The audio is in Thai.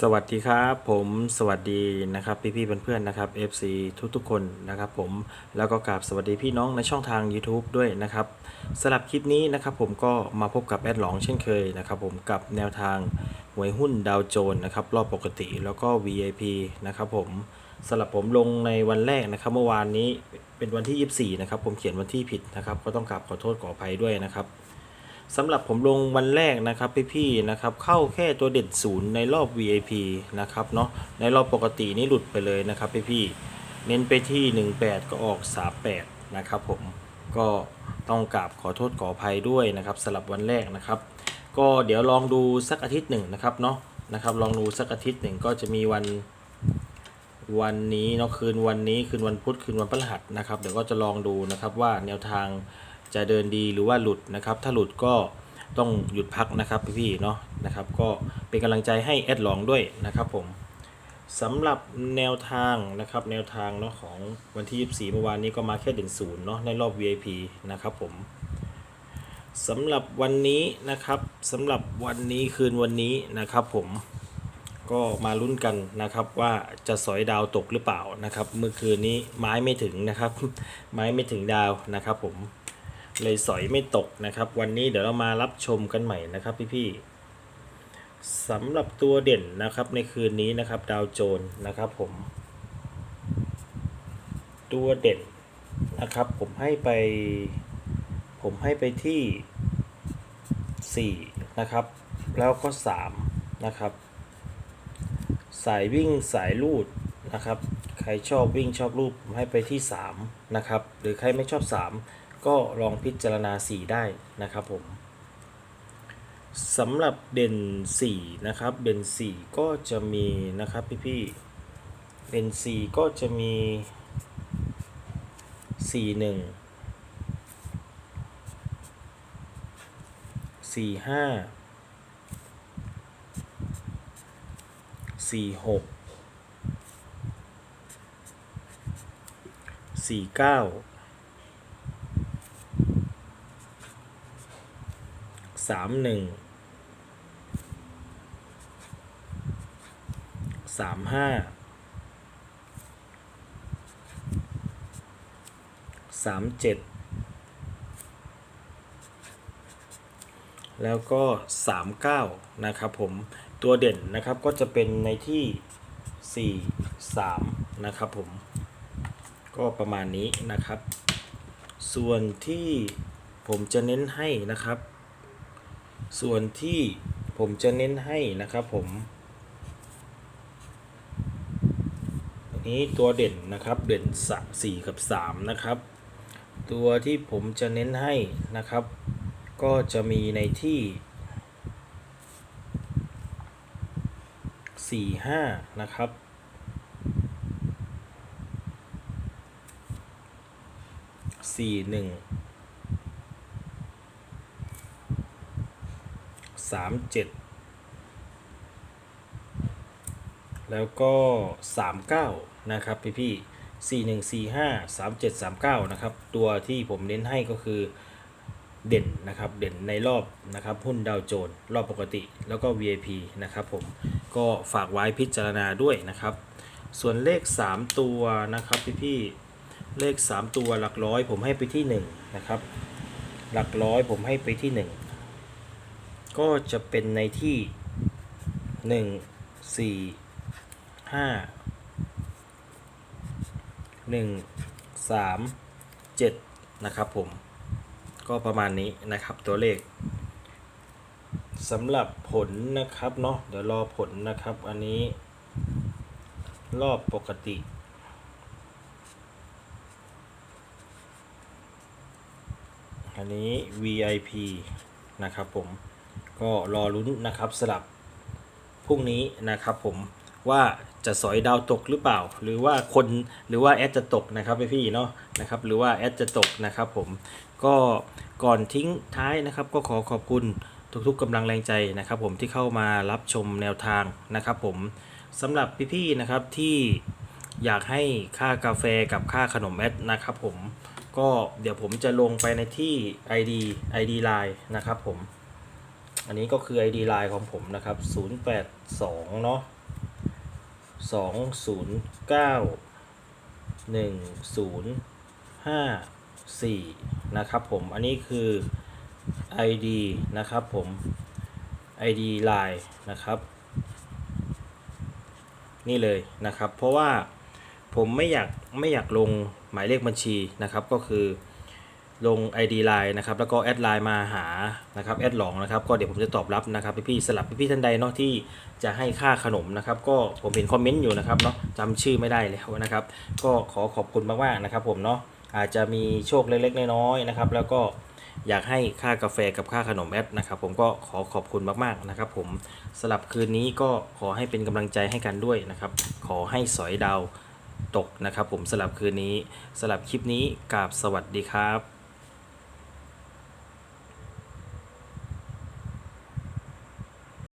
สวัสดีครับผมสวัสดีนะครับพี่พี่ๆเพื่อนๆนะครับ FC ทุกๆคนนะครับผมแล้วก็กราบสวัสดีพี่น้องในช่องทาง YouTube ด้วยนะครับสำหรับคลิปนี้นะครับผมก็มาพบกับแอดหลองเช่นเคยนะครับผมกับแนวทางหวยหุ้นดาวโจนส์นะครับรอบปกติแล้วก็ VIP นะครับผมสำหรับผมลงในวันแรกนะครับ เมื่อวานนี้เป็นวันที่ 24นะครับผมเขียนวันที่ผิดนะครับก็ต้องกราบขอโทษขออภัยด้วยนะครับ สำหรับผมลงวันแรกนะครับพี่ๆนะครับเข้าแค่ตัวเด่นศูนย์ในรอบ VIP นะครับเนาะในรอบปกตินี่หลุดไปเลยนะครับพี่ๆเน้นไปที่ 18 ก็ออก 38 นะครับผมก็ต้องกราบขอโทษขออภัยด้วยนะครับสำหรับวันแรกนะครับ ก็เดี๋ยวลองดูสักอาทิตย์หนึ่งนะครับเนาะนะครับลองดูสักอาทิตย์หนึ่งก็จะมีวันวันนี้เนาะคืนวันนี้คืนวันพุธคืนวันพฤหัสนะครับเดี๋ยวก็จะลองดูนะครับว่าแนวทาง จะเดินดีหรือว่าหลุดนะครับ ถ้าหลุดก็ต้องหยุดพักนะครับพี่ๆเนาะนะครับ ก็เป็นกำลังใจให้แอดหลองด้วยนะครับผมสำหรับแนวทางนะครับแนวทางเนาะของวันที่ 24 เมื่อวานนี้ก็มาแค่เด่นศูนย์เนาะในรอบ VIP นะครับผมสำหรับวันนี้นะครับสำหรับวันนี้คืนวันนี้นะครับผมก็มาลุ้นกันนะครับว่าจะสอยดาวตกหรือเปล่านะครับ เมื่อคืนนี้ไม้ไม่ถึงนะครับ ไม้ไม่ถึงดาวนะครับผม เลยสอยไม่ตกนะครับ วันนี้เดี๋ยวเรามารับชมกันใหม่นะครับพี่ๆสำหรับตัวเด่นนะครับในคืนนี้นะครับดาวโจนนะครับผม ตัวเด่นนะครับ ผมให้ไป ผมให้ไปที่ 4 นะครับ แล้วก็ 3 นะครับ สายวิ่งสายลูดนะครับ ใครชอบวิ่งชอบลูดผมให้ไปที่ 3 นะครับ หรือใครไม่ชอบ 3 ก็ลองพิจารณา 4 ได้นะครับผมสำหรับเด่น 4 นะครับ เด่น 4 ก็จะมีนะครับพี่พี่เด่น 4 ก็จะมี 4 1 4 5 4 6 4 9 สามหนึ่งสามห้าสามเจ็ดแล้วก็สามเก้านะครับผมตัวเด่นนะครับก็จะเป็นในที่ 4 3 นะครับผม ก็ประมาณนี้นะครับ ส่วนที่ผมจะเน้นให้นะครับ ส่วนที่ผมจะเน้นให้นะครับผมนี้ตัวเด่นนะครับเด่นสสี่กับ3นะครับ ตัวที่ผมจะเน้นให้นะครับ ก็จะมีในที่ 4 5 นะครับสี่หนึ่ง สามเจ็ดแล้วก็สามเก้านะครับพี่พี่สี่หนึ่งสี่ห้าสามเจ็ดสามเก้านะครับ ตัวที่ผมเน้นให้ก็คือเด่นนะครับเด่นในรอบนะครับหุ้นดาวโจนส์รอบปกติแล้วก็ VIP นะครับผมก็ฝากไว้พิจารณาด้วยนะครับ ส่วนเลข 3 ตัวนะครับพี่ๆเลข 3 ตัวหลักร้อยผมให้ไปที่1นะครับหลักร้อยผมให้ไปที่ 1 ก็จะเป็นในที่1 4 5 1 3 7นะครับผม ก็ประมาณนี้นะครับตัวเลขสำหรับผลนะครับเนาะเดี๋ยวรอผลนะครับ อันนี้ รอบปกติ อันนี้ VIP นะครับผม ก็รอลุ้นนะครับสลับพรุ่งนี้นะครับผมว่าจะสอยดาวตกหรือเปล่า หรือว่าคนหรือว่าแอดจะตกนะครับพี่ๆเนาะนะครับหรือว่าแอดจะตกนะครับผมก็ก่อนทิ้งท้ายนะครับ ก็ขอขอบคุณทุกๆกำลังแรงใจนะครับ ผมที่เข้ามารับชมแนวทางนะครับ ผมสำหรับพี่ๆนะครับที่อยากให้ค่ากาแฟกับค่าขนมแอดนะครับผมก็เดี๋ยวผมจะลงไปในที่ ID ID Line นะครับผม อันนี้ก็คือ ID Line ของผมนะครับ 082 เนาะสองศูนย์เก้าหนึ่งศูนย์ห้าสี่นะครับผม อันนี้คือ ID นะครับผม ID Line นะครับ นี่เลยนะครับ เพราะว่าผมไม่อยากไม่อยากลงหมายเลขบัญชีนะครับ ก็คือ ลง ID Line นะครับแล้วก็แอดไลน์มาหานะครับแอดหลองนะครับก็เดี๋ยวผมจะตอบรับนะครับพี่ๆสลับพี่ๆท่านใดเนาะที่จะให้ค่าขนมนะครับก็ผมเห็นคอมเมนต์อยู่นะครับเนาะจำชื่อไม่ได้แล้วนะครับ ก็ขอขอบคุณมากๆนะครับผมเนาะอาจจะมีโชคเล็กๆน้อยๆนะครับแล้วก็อยากให้ค่ากาแฟกับค่าขนมแอดนะครับผมก็ขอขอบคุณมากๆนะครับผมสลับคืนนี้ก็ขอให้เป็นกำลังใจให้กันด้วยนะครับ ขอให้สอยดาวตกนะครับผมสลับคืนนี้สลับคลิปนี้กราบสวัสดีครับ